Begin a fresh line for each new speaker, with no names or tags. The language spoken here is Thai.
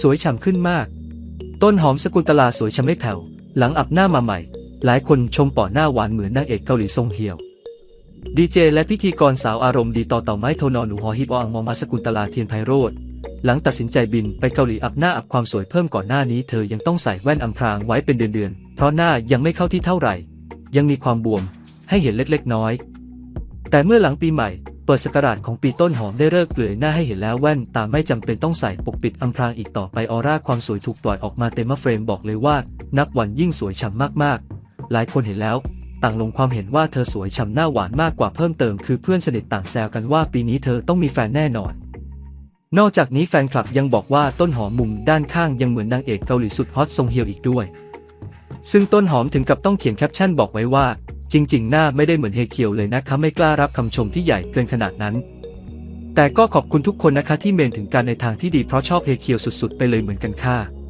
สวยฉ่ำขึ้นมาก ต้นหอมสกุลตลาสวยฉ่ำไม่แผ่ว หลังอับหน้ามาใหม่ หลายคนชมป่อหน้าหวานเหมือนนางเอกเกาหลีทรงเหี่ยว ดีเจและพิธีกรสาวอารมณ์ดีต่อเต่าไม้โทนอนหนูหอฮิปออังมอมาสกุลตลาเทียนไพโรธหลังตัดสินใจบินไปเกาหลีอับหน้าอับความสวยเพิ่มก่อนหน้านี้เธอยังต้องใส่แว่นอำพรางไว้เป็นเดือนๆ เพราะหน้ายังไม่เข้าที่เท่าไหร่ ยังมีความบวมให้เห็นเล็กๆน้อย แต่เมื่อหลังปีใหม่ เปิดสกราชของปีต้นหอมได้เลิกเปลือยหน้าให้เห็นแล้วแว่นตาไม่จำเป็นต้องใส่ปกปิดอำพรางอีกต่อไปออร่าความสวยถูกปล่อยออกมาเต็มเฟรมบอกเลยว่า นับวันยิ่งสวยฉ่ำมากๆ หลายคนเห็นแล้ว ต่างลงความเห็นว่าเธอสวยฉ่ำหน้าหวานมากกว่าเพิ่มเติมคือเพื่อนสนิทต่างแซวกันว่าปีนี้เธอต้องมีแฟนแน่นอน นอกจากนี้แฟนคลับยังบอกว่าต้นหอมมุมด้านข้างยังเหมือนนางเอกเกาหลีสุดฮอตทรงเฮียวอีกด้วย ซึ่งต้นหอมถึงกับต้องเขียนแคปชั่นบอกไว้ว่า จริง ๆ หน้าไม่ได้เหมือนเฮเคียวเลยนะคะไม่กล้ารับคำชมที่ใหญ่เกินขนาดนั้น แต่ก็ขอบคุณทุกคนนะคะที่เมนถึงการในทางที่ดีเพราะชอบเฮเคียวสุด ๆ ไปเลยเหมือนกันค่ะ